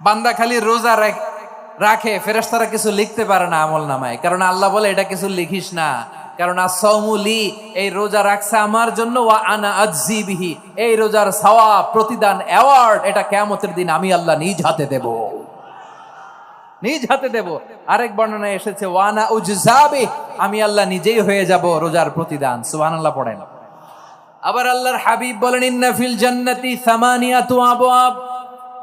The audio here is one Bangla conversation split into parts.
বান্দা খালি রোজা রাখ- রাখে, ফেরেশতারা কিছু লিখতে পারে না আমল নামায়। কারণ আল্লাহ বলে, এটা কিছু লিখিস না। কারণ আসৌমুলি এই রোজা রাখছে আমার জন্য, ওয়া আনা আজিবিহি এই রোজার সওয়াব, প্রতিদান অ্যাওয়ার্ড এটা কেয়ামতের দিন আমি আল্লাহ নিজ হাতে দেব। নিজ হাতে দেব। আরেক বর্ণনায় এসেছে ওয়ানা উজজাবি আমি আল্লাহ নিজেই হয়ে যাব রোজার প্রতিদান। সুবহানাল্লাহ পড়েন। আবার আল্লাহর হাবিব বলেন, ইন্না ফিল জান্নাতি সামানিয়াতু আবওয়াব।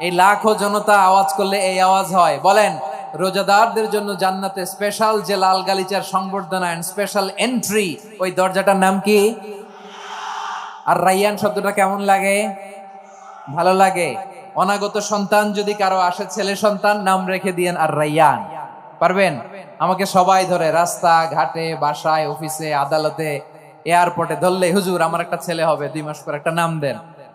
এই লাখো জনতা আওয়াজ করলে এই আওয়াজ হয়। বলেন, রোজাদারদের জন্য জান্নাতে স্পেশাল যে লাল গালিচার সংবর্ধনা এন্ড স্পেশাল এন্ট্রি ওই দরজাটার নাম কি? আর রাইয়ান শব্দটা কেমন লাগে? ভালো লাগে। অনাগত সন্তান যদি কারও আসে, ছেলে সন্তান, নাম রেখে দিয়েন আর রাইয়ান। পারবেন? আমাকে সবাই ধরে, রাস্তা, ঘাটে, বাসায়, অফিসে, আদালতে এয়ারপোর্টে ধরলে হুজুর, আমার একটা ছেলে হবে, দুই মাস পর একটা নাম দেন।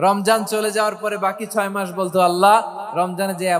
রমজান চলে যাওয়ার পরে বাকি ছয় মাস বলতো আল্লাহ রমজানে যে